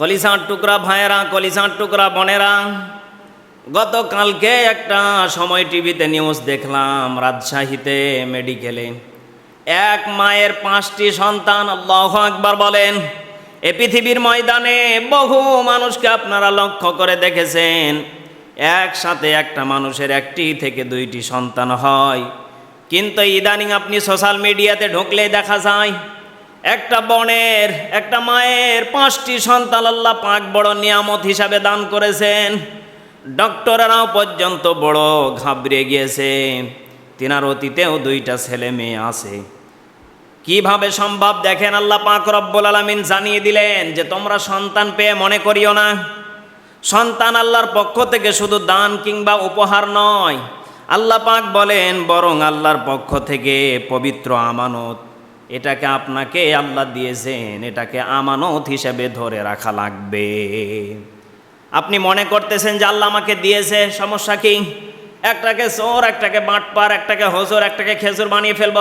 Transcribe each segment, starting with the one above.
কলিসার টুকরা ভাইয়েরা, কলিসার টুকরা বোনেরা, গতকালকে একটা সময় টিভিতে নিউজ দেখলাম রাজশাহীতে মেডিকেলে। এক মায়ের পাঁচটি সন্তান, আল্লাহ আকবার বলেন, এ পৃথিবীর ময়দানে বহু মানুষকে আপনারা লক্ষ্য করে দেখেছেন। একসাথে একটা মানুষের একটি থেকে দুইটি সন্তান হয়। কিন্তু ইদানিং আপনি সোশ্যাল মিডিয়াতে ঢুকলে দেখা যায় একটা বনের, একটা মায়ের পাঁচটি সন্তান আল্লাহ পাক বড় নিয়ামত হিসাবে দান করেছেন। ডক্টরেরাও পর্যন্ত বড় ঘাবড়ে গিয়েছে। তিনার অতীতেও দুইটা ছেলে মেয়ে আছে। কীভাবে সম্ভব? দেখেন আল্লাহ পাক রব্বুল আলামিন জানিয়ে দিলেন যে, তোমরা সন্তান পেয়ে মনে করিও না। সন্তান আল্লাহর পক্ষ থেকে শুধু দান কিংবা উপহার নয়। আল্লাহ পাক বলেন, বরং আল্লাহর পক্ষ থেকে পবিত্র আমানত এটাকে আপনাকে আল্লাহ দিয়েছেন, এটাকে আমানত হিসেবে ধরে রাখা লাগবে। আপনি মনে করতেছেন যে আল্লাহ আমাকে দিয়েছে, সমস্যা কি? একটাকে চোর, একটাকে বাটপার, একটাকে হজর, একটাকে খেজুর বানিয়ে ফেলব।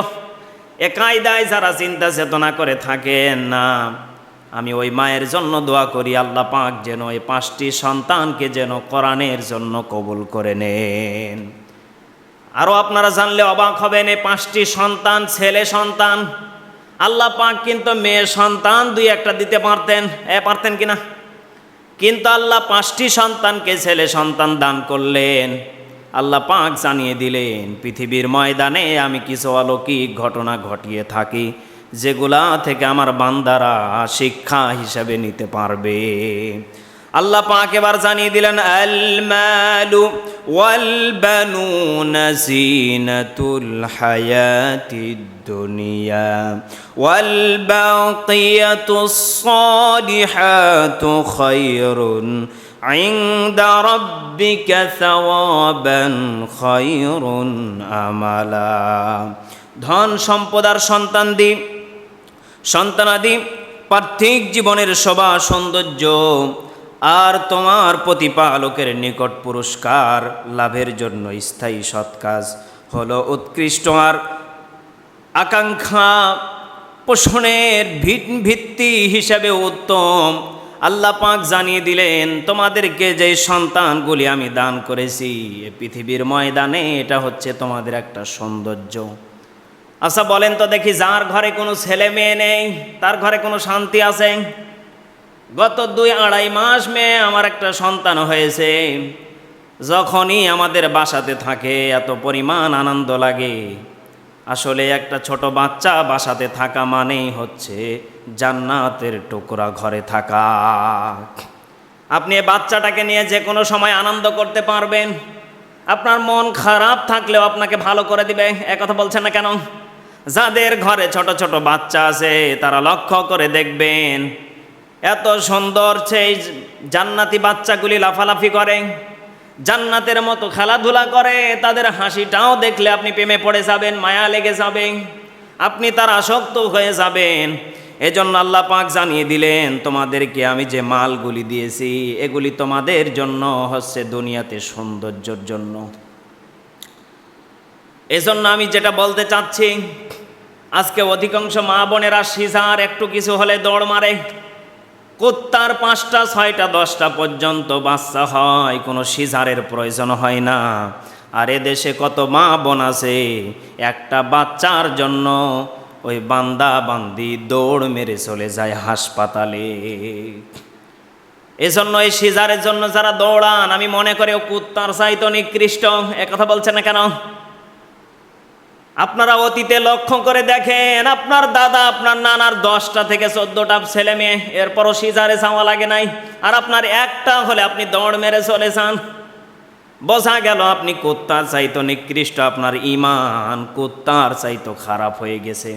এ কায়দায় যারা চিন্তা চেতনা করে থাকেন না। আমি ওই মায়ের জন্য দোয়া করি, আল্লাহ পাক যেন এই পাঁচটি সন্তানকে যেন কোরআনের জন্য কবুল করে নেন। আরও আপনারা জানলে অবাক হবেন, এই পাঁচটি সন্তান ছেলে সন্তান আল্লাহ পাক কিন্তু মেয়ে সন্তান দুই একটা দিতে পারতেন। এ, পারতেন কিনা? কিন্তু আল্লাহ পাঁচটি সন্তানকে ছেলে সন্তান দান করলেন। আল্লাহ পাক জানিয়ে দিলেন, পৃথিবীর ময়দানে আমি কিছু অলৌকিক ঘটনা ঘটিয়ে থাকি, যেগুলা থেকে আমার বান্দারা শিক্ষা হিসাবে নিতে পারবে। আল্লাহ পাক এবার জানিয়ে দিলেন আল মালু ওয়াল বানুনা জিনাতুল হায়াতিদ দুনিয়া ওয়াল বাকিয়াতুস সালিহাতু খায়রুন عند ربك ثوابا خير আমালা ধন সম্পদার সন্তান দি সন্তানাদি পার্থিক জীবনের শোভা সৌন্দর্য আর তোমার প্রতিপালকের নিকট পুরস্কার লাভের জন্য স্থায়ী সৎ কাজ হলো উৎকৃষ্ট। আর আকাঙ্ক্ষা পোষণের ভিত্তি হিসাবে উত্তম। আল্লাহ পাক জানিয়ে দিলেন, তোমাদেরকে যে সন্তানগুলি আমি দান করেছি পৃথিবীর ময়দানে এটা হচ্ছে তোমাদের একটা সৌন্দর্য। আচ্ছা বলেন তো দেখি, যার ঘরে কোনো ছেলে মেয়ে নেই, তার ঘরে কোনো শান্তি আছে? গত দুই আড়াই মাস মেয়ে আমার একটা সন্তান হয়েছে। যখনই আমাদের বাসাতে থাকে, এত পরিমাণ আনন্দ লাগে। আসলে একটা ছোট বাচ্চা বাসাতে থাকা মানেই হচ্ছে জান্নাতের টুকরা ঘরে থাকা। আপনি বাচ্চাটাকে নিয়ে যে কোনো সময় আনন্দ করতে পারবেন। আপনার মন খারাপ থাকলেও আপনাকে ভালো করে দিবে। কথা বলছেন না কেন? যাদের ঘরে ছোট ছোট বাচ্চা আছে, তারা লক্ষ্য করে দেখবেন এত সুন্দর সেই জান্নাতি বাচ্চাগুলি লাফালাফি করে, জান্নাতের মতো খেলাধুলা করে, তাদের হাসিটাও দেখলে আপনি প্রেমে পড়ে যাবেন, মায়া লেগে যাবে, আপনি তার আসক্ত হয়ে যাবেন। এজন্য আল্লাহ পাক জানিয়ে দিলেন, তোমাদেরকে আমি যে মালগুলি দিয়েছি, এগুলি তোমাদের জন্য হচ্ছে দুনিয়াতে সৌন্দর্যর জন্য। এজন্য আমি যেটা বলতে চাচ্ছি, আজকে অধিকাংশ মা বোনেরা সিজার একটু কিছু হলে দৌড় মারে। কুত্তার পাঁচটা, ছয়টা, দশটা পর্যন্ত বাচ্চা হয়, কোনো সিজারের প্রয়োজন হয় না। আর দেশে কত মা বোন আছে, একটা বাচ্চার জন্য ওই বান্দা বান্দি দৌড় মেরে চলে যায় হাসপাতালে। এজন্য এই সিজারের জন্য যারা দৌড়ান, আমি মনে করি ও কুত্তার চাইতো নিকৃষ্ট। একথা বলছে না কেন? আপনারা অতীতে লক্ষ্য করে দেখেন, আপনার দাদা, আপনার নানার দশটা থেকে চোদ্দটা ছেলে মেয়ে, এরপরও সিজারে চাওয়া লাগে নাই। আর আপনার একটা হলে আপনি দৌড় মেরে চলে যান। বোঝা গেল আপনি কুত্তার চাইতো নিকৃষ্ট, আপনার ইমান কুত্তার চাইতো খারাপ হয়ে গেছে।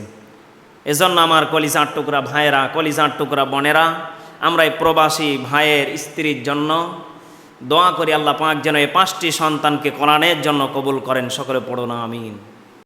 এজন্য আমার কলিজার টুকরা ভাইয়েরা, কলিজার টুকরা বোনেরা, আমরা এই প্রবাসী ভাইয়ের স্ত্রীর জন্য দোয়া করি, আল্লাহ পাক যেন এই পাঁচটি সন্তানকে কোরআনের জন্য কবুল করেন। সকলে পড়ো না, আমিন।